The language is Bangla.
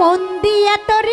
মন দিয়া তোর